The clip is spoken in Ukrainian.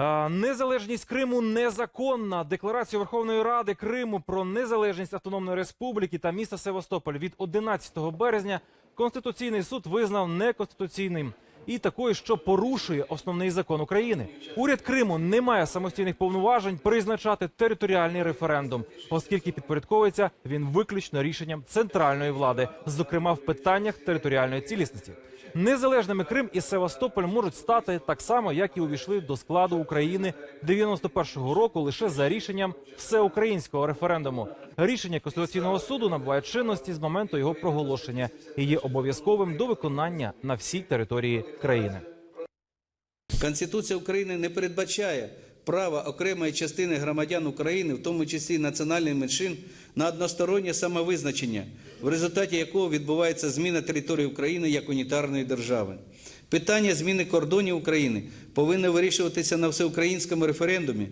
Е, Незалежність Криму незаконна. Декларацію Верховної Ради Криму про незалежність Автономної Республіки та міста Севастополь від 11 березня Конституційний суд визнав неконституційним і такою, що порушує основний закон України. Уряд Криму не має самостійних повноважень призначати територіальний референдум, оскільки підпорядковується він виключно рішенням центральної влади, зокрема в питаннях територіальної цілісності. Незалежними Крим і Севастополь можуть стати так само, як і увійшли до складу України 91-го року лише за рішенням всеукраїнського референдуму. Рішення Конституційного суду набуває чинності з моменту його проголошення і є обов'язковим до виконання на всій території країни. Конституція України не передбачає права окремої частини громадян України, в тому числі національних меншин, на одностороннє самовизначення, в результаті якого відбувається зміна території України як унітарної держави. Питання зміни кордонів України повинно вирішуватися на всеукраїнському референдумі.